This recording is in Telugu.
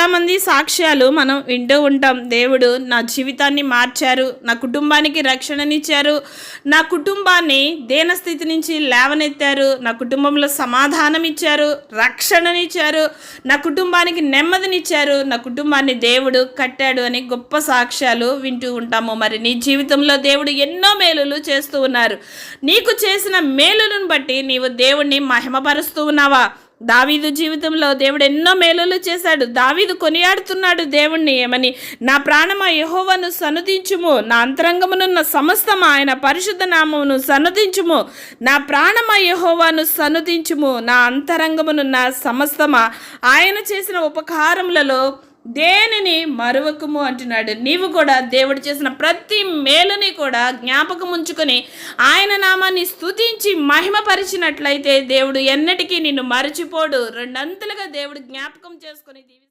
చాలామంది సాక్ష్యాలు మనం వింటూ ఉంటాం. దేవుడు నా జీవితాన్ని మార్చారు నా కుటుంబానికి రక్షణనిచ్చారు నా కుటుంబాన్ని దేనస్థితి నుంచి లేవనెత్తారు నా కుటుంబంలో సమాధానం ఇచ్చారు రక్షణనిచ్చారు నా కుటుంబానికి నెమ్మదినిచ్చారు నా కుటుంబాన్ని దేవుడు కట్టాడు అని గొప్ప సాక్ష్యాలు వింటూ ఉంటాము. మరి నీ జీవితంలో దేవుడు ఎన్నో మేలులు చేస్తూ ఉన్నారు. నీకు చేసిన మేలులను బట్టి నీవు దేవుణ్ణి మహిమపరుస్తూ ఉన్నావా? దావీదు జీవితంలో దేవుడు ఎన్నో మేలులు చేశాడు. దావీదు కొనియాడుతున్నాడు దేవుణ్ణి. ఏమని? నా ప్రాణమ యహోవను సనుదించుము. నా అంతరంగమునున్న సమస్తం ఆయన పరిశుద్ధ నామమును సనుదించుము. నా ప్రాణమ యహోవాను సనుదించుము. నా అంతరంగమునున్న సమస్తమా ఆయన చేసిన ఉపకారములలో దేనిని మరువకము అంటున్నాడు? నీవు కూడా దేవుడు చేసిన ప్రతి మేలుని కూడా జ్ఞాపకం ఉంచుకొని ఆయన నామాన్ని స్తుతించి మహిమపరిచినట్లయితే దేవుడు ఎన్నటికీ నిన్ను మరచిపోడు. రెండంతలుగా దేవుడు జ్ఞాపకం చేసుకొని